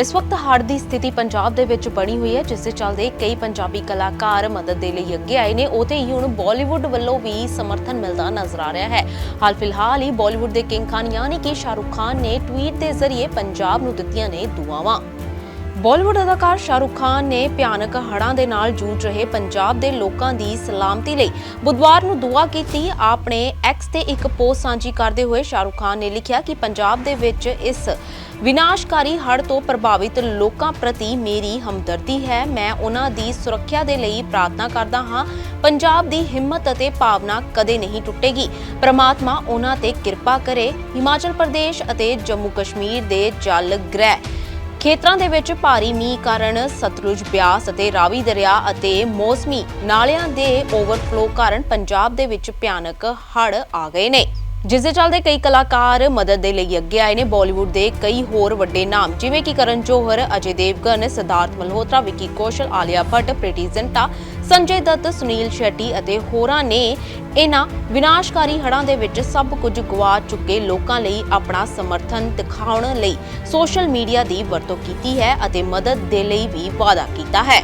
ਇਸ ਵਕਤ ਹੜ੍ਹ ਦੀ ਸਥਿਤੀ ਪੰਜਾਬ ਦੇ ਵਿੱਚ ਬਣੀ ਹੋਈ ਹੈ, ਜਿਸ ਦੇ ਚੱਲਦੇ ਕਈ ਪੰਜਾਬੀ ਕਲਾਕਾਰ ਮਦਦ ਦੇ ਲਈ ਅੱਗੇ ਆਏ ਨੇ। ਉਹਤੇ ਹੀ ਹੁਣ ਬਾਲੀਵੁੱਡ ਵੱਲੋਂ ਵੀ ਸਮਰਥਨ ਮਿਲਦਾ ਨਜ਼ਰ ਆ ਰਿਹਾ ਹੈ। ਹਾਲ ਫਿਲਹਾਲ ਹੀ ਬਾਲੀਵੁੱਡ ਦੇ ਕਿੰਗ ਖਾਨ ਯਾਨੀ ਕਿ ਸ਼ਾਹਰੁਖ ਖਾਨ ਨੇ ਟਵੀਟ ਦੇ ਜ਼ਰੀਏ ਪੰਜਾਬ ਨੂੰ ਦਿੱਤੀਆਂ ਨੇ ਦੁਆਵਾਂ। ਬਾਲੀਵੁੱਡ ਅਦਾਕਾਰ ਸ਼ਾਹਰੁਖ ਖਾਨ ਨੇ ਭਿਆਨਕ ਹੜ੍ਹਾਂ ਦੇ ਨਾਲ ਜੂਝ ਰਹੇ ਪੰਜਾਬ ਦੇ ਲੋਕਾਂ ਦੀ ਸਲਾਮਤੀ ਲਈ ਬੁੱਧਵਾਰ ਨੂੰ ਦੁਆ ਕੀਤੀ। ਆਪਣੇ ਐਕਸ ਤੇ ਇੱਕ ਪੋਸਟ ਸਾਂਝੀ ਕਰਦੇ ਹੋਏ ਸ਼ਾਹਰੁਖ ਖਾਨ ਨੇ ਲਿਖਿਆ ਕਿ ਪੰਜਾਬ ਦੇ ਵਿੱਚ ਇਸ ਵਿਨਾਸ਼ਕਾਰੀ ਹੜ੍ਹ ਤੋਂ ਪ੍ਰਭਾਵਿਤ ਲੋਕਾਂ ਪ੍ਰਤੀ ਮੇਰੀ ਹਮਦਰਦੀ ਹੈ। ਮੈਂ ਉਹਨਾਂ ਦੀ ਸੁਰੱਖਿਆ ਦੇ ਲਈ ਪ੍ਰਾਰਥਨਾ ਕਰਦਾ ਹਾਂ। ਪੰਜਾਬ ਦੀ ਹਿੰਮਤ ਅਤੇ ਭਾਵਨਾ ਕਦੇ ਨਹੀਂ ਟੁੱਟੇਗੀ। ਪ੍ਰਮਾਤਮਾ ਉਹਨਾਂ ਤੇ ਕਿਰਪਾ ਕਰੇ। ਹਿਮਾਚਲ ਪ੍ਰਦੇਸ਼ ਅਤੇ ਜੰਮੂ ਕਸ਼ਮੀਰ ਦੇ ਜਲ ਗ੍ਰਹਿ। ਖੇਤਰਾਂ ਦੇ ਵਿੱਚ ਭਾਰੀ ਮੀਂਹ ਕਾਰਨ ਸਤਲੁਜ ਬਿਆਸ ਅਤੇ ਰਾਵੀ ਦਰਿਆ ਅਤੇ ਮੌਸਮੀ ਨਾਲਿਆਂ ਦੇ ਓਵਰਫਲੋ ਕਾਰਨ ਪੰਜਾਬ ਦੇ ਵਿੱਚ ਭਿਆਨਕ ਹੜ੍ਹ ਆ ਗਏ ਨੇ। ਜਿਸ ਦੇ ਚੱਲਦੇ ਕਈ ਕਲਾਕਾਰ ਮਦਦ ਦੇ ਲਈ ਅੱਗੇ ਆਏ ਨੇ। ਬਾਲੀਵੁੱਡ ਦੇ ਕਈ ਹੋਰ ਵੱਡੇ ਨਾਮ, ਜਿਵੇਂ ਕਿ ਕਰਨ ਜੋਹਰ, ਅਜੇ ਦੇਵਗਨ, ਸਿਧਾਰਥ ਮਲਹੋਤਰਾ, ਵਿੱਕੀ ਕੌਸ਼ਲ, ਆਲਿਆ ਭੱਟ ਪ੍ਰੀਤੀ ਜ਼ਿੰਟਾ, ਸੰਜੇ ਦੱਤ, ਸੁਨੀਲ ਸ਼ੈੱਟੀ ਅਤੇ ਹੋਰਾਂ ਨੇ ਇਹਨਾਂ ਵਿਨਾਸ਼ਕਾਰੀ ਹੜ੍ਹਾਂ ਦੇ ਵਿੱਚ ਸਭ ਕੁਝ ਗਵਾ ਚੁੱਕੇ ਲੋਕਾਂ ਲਈ ਆਪਣਾ ਸਮਰਥਨ ਦਿਖਾਉਣ ਲਈ ਸੋਸ਼ਲ ਮੀਡੀਆ ਦੀ ਵਰਤੋਂ ਕੀਤੀ ਹੈ ਅਤੇ ਮਦਦ ਦੇ ਲਈ ਵੀ ਵਾਅਦਾ ਕੀਤਾ ਹੈ।